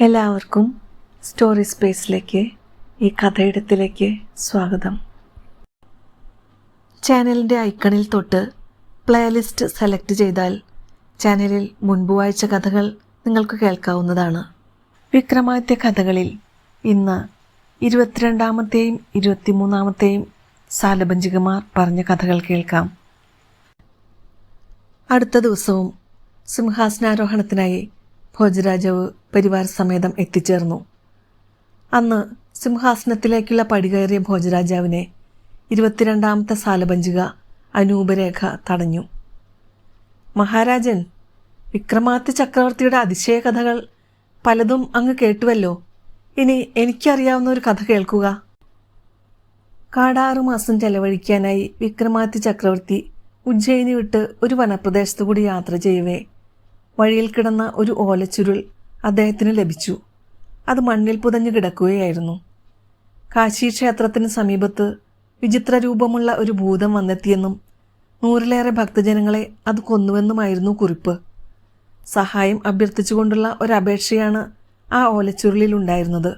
എല്ലാവർക്കും സ്റ്റോറി സ്പേസിലേക്ക് ഈ കഥയിടത്തിലേക്ക് സ്വാഗതം. ചാനലിന്റെ ഐക്കണിൽ തൊട്ട് പ്ലേലിസ്റ്റ് സെലക്ട് ചെയ്താൽ ചാനലിൽ മുൻപ് വായിച്ച കഥകൾ നിങ്ങൾക്ക് കേൾക്കാവുന്നതാണ്. വിക്രമാദിത്യ കഥകളിൽ ഇന്ന് ഇരുപത്തിരണ്ടാമത്തെയും ഇരുപത്തിമൂന്നാമത്തെയും സാലഭഞ്ചികമാർ പറഞ്ഞ കഥകൾ കേൾക്കാം. അടുത്ത ദിവസവും സിംഹാസനാരോഹണത്തിനായി ഭോജരാജാവ് പരിവാര സമേതം എത്തിച്ചേർന്നു. അന്ന് സിംഹാസനത്തിലേക്കുള്ള പടികയറിയ ഭോജരാജാവിനെ ഇരുപത്തിരണ്ടാമത്തെ സാലഭഞ്ചിക അനൂപരേഖ തടഞ്ഞു. മഹാരാജൻ വിക്രമാദിത്യ ചക്രവർത്തിയുടെ അതിശയ കഥകൾ പലതും അങ്ങ് കേട്ടുവല്ലോ. ഇനി എനിക്കറിയാവുന്ന ഒരു കഥ കേൾക്കുക. കാടാറു മാസം ചെലവഴിക്കാനായി വിക്രമാദിത്യ ചക്രവർത്തി ഉജ്ജയിനി വിട്ട് ഒരു വനപ്രദേശത്തു കൂടി യാത്ര ചെയ്യവേ. വഴിയിൽ കിടന്ന ഒരു ഓലച്ചുരുൾ അദ്ദേഹത്തിന് ലഭിച്ചു. അത് മണ്ണിൽ പുതഞ്ഞു കിടക്കുകയായിരുന്നു. കാശി ക്ഷേത്രത്തിന് സമീപത്ത് വിചിത്ര രൂപമുള്ള ഒരു ഭൂതം വന്നെത്തിയെന്നും നൂറിലേറെ ഭക്തജനങ്ങളെ അത് കൊന്നുവെന്നുമായിരുന്നു കുറിപ്പ്. സഹായം അഭ്യർത്ഥിച്ചുകൊണ്ടുള്ള ഒരപേക്ഷയാണ് ആ ഓലച്ചുരുളിലുണ്ടായിരുന്നത്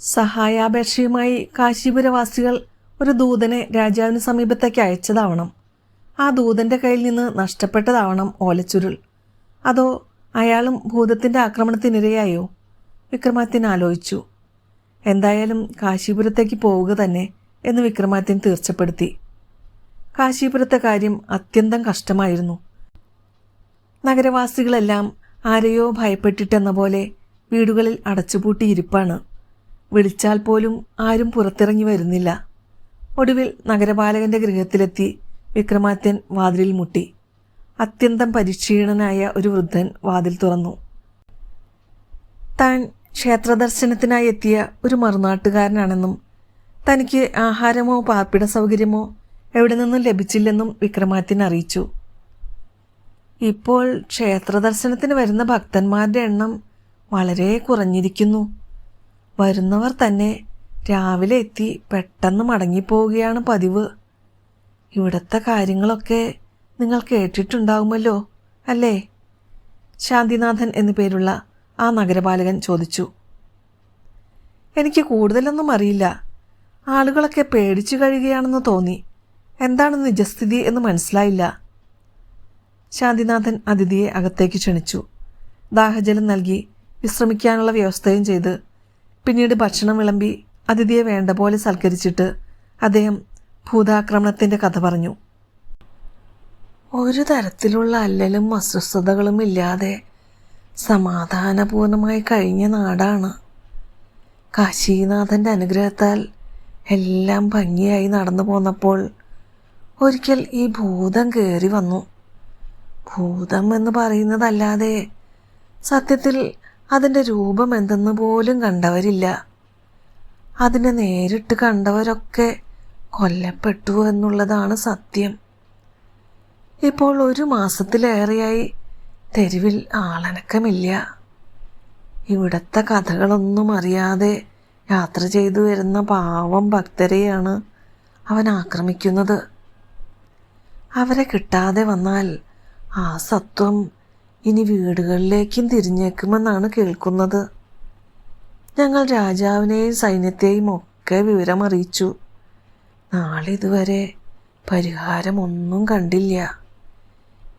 സഹായാപേക്ഷയുമായി കാശീപുരവാസികൾ ഒരു ദൂതനെ രാജാവിന് സമീപത്തേക്ക് അയച്ചതാവണം. ആ ദൂതന്റെ കയ്യിൽ നിന്ന് നഷ്ടപ്പെട്ടതാവണം ഓലച്ചുരുൾ. അതോ അയാളും ഭൂതത്തിന്റെ ആക്രമണത്തിനിരയായോ? വിക്രമാദിത്യൻ ആലോചിച്ചു. എന്തായാലും കാശീപുരത്തേക്ക് പോവുക തന്നെ എന്ന് വിക്രമാദിത്യൻ തീർച്ചപ്പെടുത്തി. കാശീപുരത്തെ കാര്യം അത്യന്തം കഷ്ടമായിരുന്നു. നഗരവാസികളെല്ലാം ആരെയോ ഭയപ്പെട്ടിട്ടെന്ന പോലെ വീടുകളിൽ അടച്ചുപൂട്ടിയിരിപ്പാണ് വിളിച്ചാൽ പോലും ആരും പുറത്തിറങ്ങി വരുന്നില്ല. ഒടുവിൽ നഗരപാലകന്റെ ഗൃഹത്തിലെത്തി വിക്രമാദിത്യൻ വാതിലിൽ മുട്ടി. അത്യന്തം പരിക്ഷീണനായ ഒരു വൃദ്ധൻ വാതിൽ തുറന്നു. താൻ ക്ഷേത്രദർശനത്തിനായി എത്തിയ ഒരു മറുനാട്ടുകാരനാണെന്നും തനിക്ക് ആഹാരമോ പാർപ്പിട സൗകര്യമോ എവിടെ നിന്നും ലഭിച്ചില്ലെന്നും വിക്രമാദിത്യൻ അറിയിച്ചു. ഇപ്പോൾ ക്ഷേത്രദർശനത്തിന് വരുന്ന ഭക്തന്മാരുടെ എണ്ണം വളരെ കുറഞ്ഞിരിക്കുന്നു. വരുന്നവർ തന്നെ രാവിലെ എത്തി പെട്ടെന്ന് മടങ്ങിപ്പോവുകയാണ് പതിവ്. ഇവിടുത്തെ കാര്യങ്ങളൊക്കെ നിങ്ങൾ കേട്ടിട്ടുണ്ടാകുമല്ലോ അല്ലേ? ശാന്തിനാഥൻ എന്നു പേരുള്ള ആ നഗരപാലകൻ ചോദിച്ചു. എനിക്ക് കൂടുതലൊന്നും അറിയില്ല. ആളുകളൊക്കെ പേടിച്ചു കഴിയുകയാണെന്ന് തോന്നി. എന്താണ് നിജസ്ഥിതി എന്ന് മനസ്സിലായില്ല. ശാന്തിനാഥൻ അതിഥിയെ അകത്തേക്ക് ക്ഷണിച്ചു. ദാഹജലം നൽകി വിശ്രമിക്കാനുള്ള വ്യവസ്ഥയും ചെയ്ത് പിന്നീട് ഭക്ഷണം വിളമ്പി അതിഥിയെ വേണ്ട പോലെ സൽക്കരിച്ചിട്ട് അദ്ദേഹം ഭൂതാക്രമണത്തിന്റെ കഥ പറഞ്ഞു. ഒരു തരത്തിലുള്ള അല്ലലും അസ്വസ്ഥതകളും ഇല്ലാതെ സമാധാനപൂർണമായി കഴിഞ്ഞ നാടാണ്. കാശീനാഥന്റെ അനുഗ്രഹത്താൽ എല്ലാം ഭംഗിയായി നടന്നു പോന്നപ്പോൾ ഒരിക്കൽ ഈ ഭൂതം കയറി വന്നു. ഭൂതം എന്ന് പറയുന്നതല്ലാതെ സത്യത്തിൽ അതിന്റെ രൂപം എന്തെന്ന് പോലും കണ്ടവരില്ല. അതിനെ നേരിട്ട് കണ്ടവരൊക്കെ കൊല്ലപ്പെട്ടു എന്നുള്ളതാണ് സത്യം. ഇപ്പോൾ ഒരു മാസത്തിലേറെയായി തെരുവിൽ ആളനക്കമില്ല. ഇവിടത്തെ കഥകളൊന്നും അറിയാതെ യാത്ര ചെയ്തു വരുന്ന പാവം ഭക്തരെയാണ് അവൻ ആക്രമിക്കുന്നത്. അവരെ കിട്ടാതെ വന്നാൽ ആ സത്വം ഇനി വീടുകളിലേക്കും തിരിഞ്ഞേക്കുമെന്നാണ് കേൾക്കുന്നത്. ഞങ്ങൾ രാജാവിനെയും സൈന്യത്തെയും ഒക്കെ വിവരമറിയിച്ചു. നാളിതുവരെ പരിഹാരമൊന്നും കണ്ടില്ല.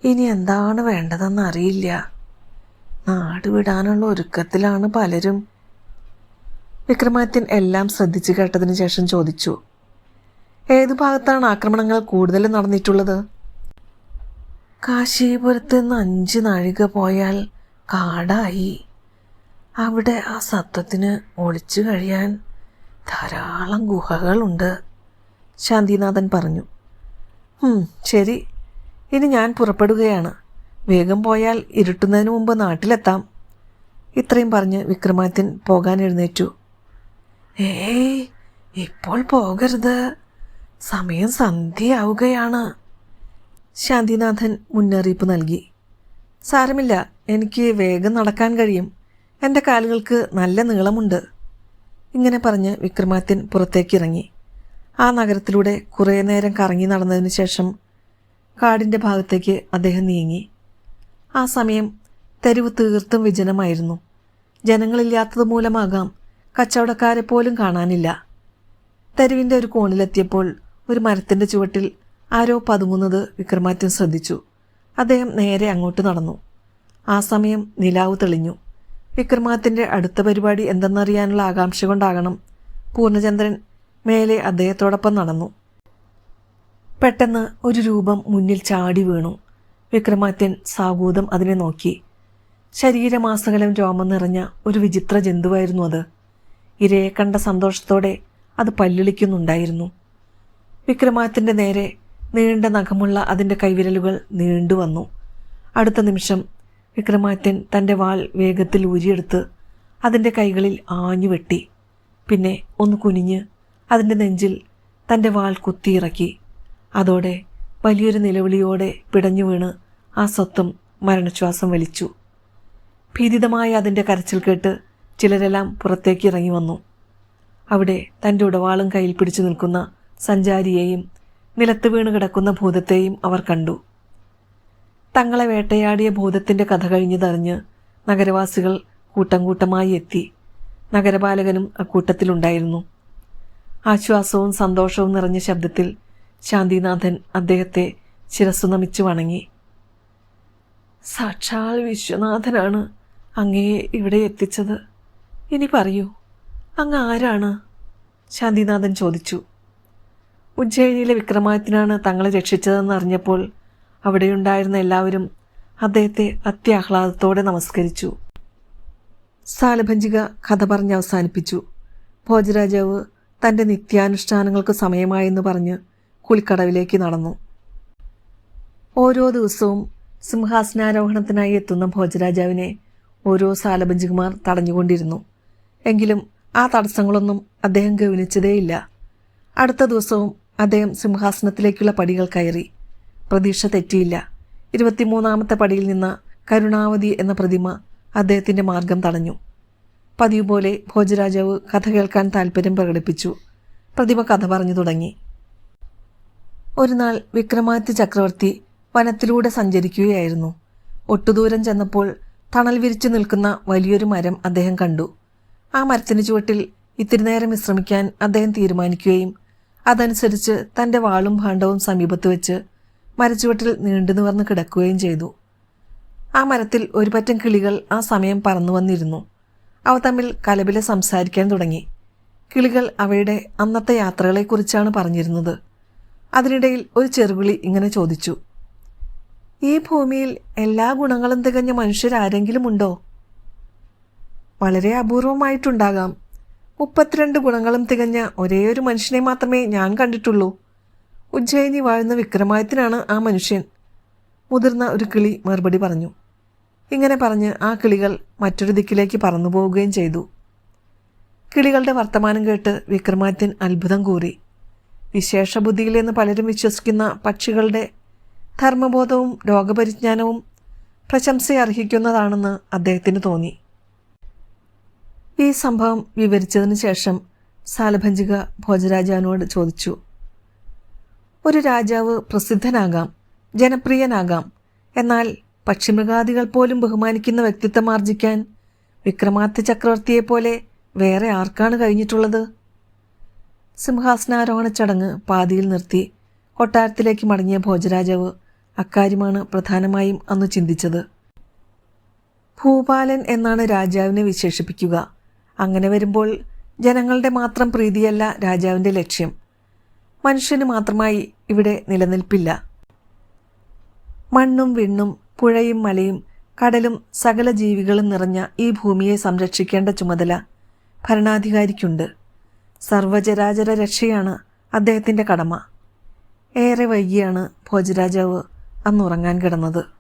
ഇനി എന്താണ് വേണ്ടതെന്ന് അറിയില്ല. നാട് വിടാനുള്ള ഒരുക്കത്തിലാണ് പലരും. വിക്രമാദിത്യൻ എല്ലാം ശ്രദ്ധിച്ചു കേട്ടതിന് ശേഷം ചോദിച്ചു ഏതു ഭാഗത്താണ് ആക്രമണങ്ങൾ കൂടുതൽ നടന്നിട്ടുള്ളത്? കാശീപുരത്ത് നിന്ന് അഞ്ച് നാഴിക പോയാൽ കാടായി. അവിടെ ആ സത്വത്തിന് ഒളിച്ചു കഴിയാൻ ധാരാളം ഗുഹകളുണ്ട് ശാന്തിനാഥൻ പറഞ്ഞു. "ഉം, ശരി. ഇനി ഞാൻ പുറപ്പെടുകയാണ്. വേഗം പോയാൽ ഇരുട്ടുന്നതിന് മുമ്പ് നാട്ടിലെത്താം. ഇത്രയും പറഞ്ഞ് വിക്രമാദിത്യൻ പോകാൻ എഴുന്നേറ്റു. ഏയ് ഇപ്പോൾ പോകരുത്. സമയം സന്ധ്യയാവുകയാണ്. ശാന്തിനാഥൻ മുന്നറിയിപ്പ് നൽകി. സാരമില്ല എനിക്ക് വേഗം നടക്കാൻ കഴിയും. എന്റെ കാലുകൾക്ക് നല്ല നീളമുണ്ട്. ഇങ്ങനെ പറഞ്ഞ് വിക്രമാദിത്യൻ പുറത്തേക്കിറങ്ങി ആ നഗരത്തിലൂടെ കുറേ നേരം കറങ്ങി നടന്നതിന് ശേഷം കാടിന്റെ ഭാഗത്തേക്ക് അദ്ദേഹം നീങ്ങി. ആ സമയം തെരുവ് തീർത്തും വിജനമായിരുന്നു. ജനങ്ങളില്ലാത്തത് മൂലമാകാം കച്ചവടക്കാരെ പോലും കാണാനില്ല. തെരുവിന്റെ ഒരു കോണിലെത്തിയപ്പോൾ ഒരു മരത്തിന്റെ ചുവട്ടിൽ ആരോ പതുങ്ങുന്നത് വിക്രമാറ്റം ശ്രദ്ധിച്ചു. അദ്ദേഹം നേരെ അങ്ങോട്ട് നടന്നു. ആ സമയം നിലാവ് തെളിഞ്ഞു. വിക്രമാത്തിന്റെ അടുത്ത പരിപാടി എന്തെന്നറിയാനുള്ള ആകാംക്ഷ കൊണ്ടാകണം. പൂർണചന്ദ്രൻ മേലെ അദ്ദേഹത്തോടൊപ്പം നടന്നു. പെട്ടെന്ന് ഒരു രൂപം മുന്നിൽ ചാടി വീണു. വിക്രമാത്യൻ സാഗൂതം അതിനെ നോക്കി. ശരീരമാസകലം രോമം നിറഞ്ഞ ഒരു വിചിത്ര ജന്തുവായിരുന്നു അത്. ഇരയെ കണ്ട സന്തോഷത്തോടെ അത് പല്ലിളിക്കുന്നുണ്ടായിരുന്നു. വിക്രമാത്യന്റെ നേരെ നീണ്ട നഖമുള്ള അതിന്റെ കൈവിരലുകൾ നീണ്ടുവന്നു അടുത്ത നിമിഷം വിക്രമാത്യൻ തന്റെ വാൾ വേഗത്തിൽ ഊരിയെടുത്ത് അതിന്റെ കൈകളിൽ ആഞ്ഞു വെട്ടി. പിന്നെ ഒന്ന് കുനിഞ്ഞ് അതിന്റെ നെഞ്ചിൽ തന്റെ വാൾ കുത്തിയിറക്കി. അതോടെ വലിയൊരു നിലവിളിയോടെ പിടഞ്ഞു വീണ് ആ സ്വത്തും മരണശ്വാസം വലിച്ചു. ഭീതിതമായ അതിന്റെ കരച്ചിൽ കേട്ട് ചിലരെല്ലാം പുറത്തേക്ക് ഇറങ്ങി വന്നു. അവിടെ തന്റെ ഉടവാളും കയ്യിൽ പിടിച്ചു നിൽക്കുന്ന സഞ്ചാരിയെയും നിലത്ത് വീണ് കിടക്കുന്ന ഭൂതത്തെയും അവർ കണ്ടു. തങ്ങളെ വേട്ടയാടിയ ഭൂതത്തിന്റെ കഥ കഴിഞ്ഞതറിഞ്ഞ് നഗരവാസികൾ കൂട്ടം കൂട്ടമായി എത്തി. നഗരപാലകനും അക്കൂട്ടത്തിലുണ്ടായിരുന്നു. ആശ്വാസവും സന്തോഷവും നിറഞ്ഞ ശബ്ദത്തിൽ ശാന്തിനാഥൻ അദ്ദേഹത്തെ ശിരസ്സു നമിച്ചു വണങ്ങി. സാക്ഷാൽ വിശ്വനാഥനാണ് അങ്ങയെ ഇവിടെ എത്തിച്ചത്. ഇനി പറയൂ അങ്ങ് ആരാണ്? ശാന്തിനാഥൻ ചോദിച്ചു. ഉജ്ജയിനിയിലെ വിക്രമാദിത്യനാണ് തങ്ങളെ രക്ഷിച്ചതെന്ന് അറിഞ്ഞപ്പോൾ അവിടെയുണ്ടായിരുന്ന എല്ലാവരും അദ്ദേഹത്തെ അത്യാഹ്ലാദത്തോടെ നമസ്കരിച്ചു. സാലഭഞ്ചിക കഥ പറഞ്ഞ് അവസാനിപ്പിച്ചു. ഭോജരാജാവ് തന്റെ നിത്യാനുഷ്ഠാനങ്ങൾക്ക് സമയമായെന്ന് പറഞ്ഞ് കുളിക്കടവിലേക്ക് നടന്നു. ഓരോ ദിവസവും സിംഹാസനാരോഹണത്തിനായി എത്തുന്ന ഭോജരാജാവിനെ ഓരോ സാലഭഞ്ചികുമാർ തടഞ്ഞുകൊണ്ടിരുന്നു. എങ്കിലും ആ തടസ്സങ്ങളൊന്നും അദ്ദേഹം ഗവനിച്ചതേയില്ല അടുത്ത ദിവസവും അദ്ദേഹം സിംഹാസനത്തിലേക്കുള്ള പടികൾ കയറി. പ്രതീക്ഷ തെറ്റിയില്ല. ഇരുപത്തിമൂന്നാമത്തെ പടിയിൽ നിന്ന കരുണാവതി എന്ന പ്രതിമ അദ്ദേഹത്തിന്റെ മാർഗം തടഞ്ഞു. പതിവുപോലെ ഭോജരാജാവ് കഥ കേൾക്കാൻ താല്പര്യം പ്രകടിപ്പിച്ചു. പ്രതിമ കഥ പറഞ്ഞു തുടങ്ങി. ഒരു നാൾ വിക്രമാദിത്യ ചക്രവർത്തി വനത്തിലൂടെ സഞ്ചരിക്കുകയായിരുന്നു. ഒട്ടുദൂരം ചെന്നപ്പോൾ തണൽ വിരിച്ചു നിൽക്കുന്ന വലിയൊരു മരം അദ്ദേഹം കണ്ടു. ആ മരത്തിന് ചുവട്ടിൽ ഇത്തിരി നേരം വിശ്രമിക്കാൻ അദ്ദേഹം തീരുമാനിക്കുകയും അതനുസരിച്ച് തന്റെ വാളും ഭാണ്ഡവും സമീപത്ത് വെച്ച് മരച്ചുവട്ടിൽ നീണ്ടു നിവർന്ന് കിടക്കുകയും ചെയ്തു. ആ മരത്തിൽ ഒരു പറ്റം കിളികൾ ആ സമയം പറന്നു വന്നിരുന്നു. അവ തമ്മിൽ കലബിലെ സംസാരിക്കാൻ തുടങ്ങി. കിളികൾ അവയുടെ അന്നത്തെ യാത്രകളെക്കുറിച്ചാണ് പറഞ്ഞിരുന്നത്. അതിനിടയിൽ ഒരു ചെറുവിളി ഇങ്ങനെ ചോദിച്ചു ഈ ഭൂമിയിൽ എല്ലാ ഗുണങ്ങളും തികഞ്ഞ മനുഷ്യരാരെങ്കിലും ഉണ്ടോ? വളരെ അപൂർവമായിട്ടുണ്ടാകാം. മുപ്പത്തിരണ്ട് ഗുണങ്ങളും തികഞ്ഞ ഒരേയൊരു ഒരു മനുഷ്യനെ മാത്രമേ ഞാൻ കണ്ടിട്ടുള്ളൂ. ഉജ്ജയിനി വാഴുന്ന വിക്രമായത്തിനാണ് ആ മനുഷ്യൻ. മുതിർന്ന ഒരു കിളി മറുപടി പറഞ്ഞു. ഇങ്ങനെ പറഞ്ഞ് ആ കിളികൾ മറ്റൊരു ദിക്കിലേക്ക് പറന്നു പോവുകയും ചെയ്തു. കിളികളുടെ വർത്തമാനം കേട്ട് വിക്രമാദിത്യൻ അത്ഭുതം കൂറി. വിശേഷബുദ്ധിയിലെന്ന് പലരും വിശ്വസിക്കുന്ന പക്ഷികളുടെ ധർമ്മബോധവും രോഗപരിജ്ഞാനവും പ്രശംസയർഹിക്കുന്നതാണെന്ന് അദ്ദേഹത്തിന് തോന്നി. ഈ സംഭവം വിവരിച്ചതിന് ശേഷം സാലഭഞ്ചിക ഭോജരാജാവിനോട് ചോദിച്ചു ഒരു രാജാവ് പ്രസിദ്ധനാകാം ജനപ്രിയനാകാം എന്നാൽ പക്ഷിമൃഗാദികൾ പോലും ബഹുമാനിക്കുന്ന വ്യക്തിത്വം ആർജിക്കാൻ വിക്രമാദിത്യ ചക്രവർത്തിയെപ്പോലെ വേറെ ആർക്കാണ് കഴിഞ്ഞിട്ടുള്ളത്? സിംഹാസനാരോഹണ ചടങ്ങ് പാതിയിൽ നിർത്തി കൊട്ടാരത്തിലേക്ക് മടങ്ങിയ ഭോജരാജാവ് അക്കാര്യമാണ് പ്രധാനമായും അന്ന് ചിന്തിച്ചത്. ഭൂപാലൻ എന്നാണ് രാജാവിനെ വിശേഷിപ്പിക്കുക. അങ്ങനെ വരുമ്പോൾ ജനങ്ങളുടെ മാത്രം പ്രീതിയല്ല രാജാവിന്റെ ലക്ഷ്യം. മനുഷ്യന് മാത്രമായി ഇവിടെ നിലനിൽപ്പില്ല. മണ്ണും വിണ്ണും പുഴയും മലയും കടലും സകല ജീവികളും നിറഞ്ഞ ഈ ഭൂമിയെ സംരക്ഷിക്കേണ്ട ചുമതല ഭരണാധികാരിക്കുണ്ട്. സർവചരാചര രക്ഷയാണ് അദ്ദേഹത്തിന്റെ കടമ. ഏറെ വൈകിയാണ് ഭോജരാജാവ് അന്നുറങ്ങാൻ കിടന്നത്.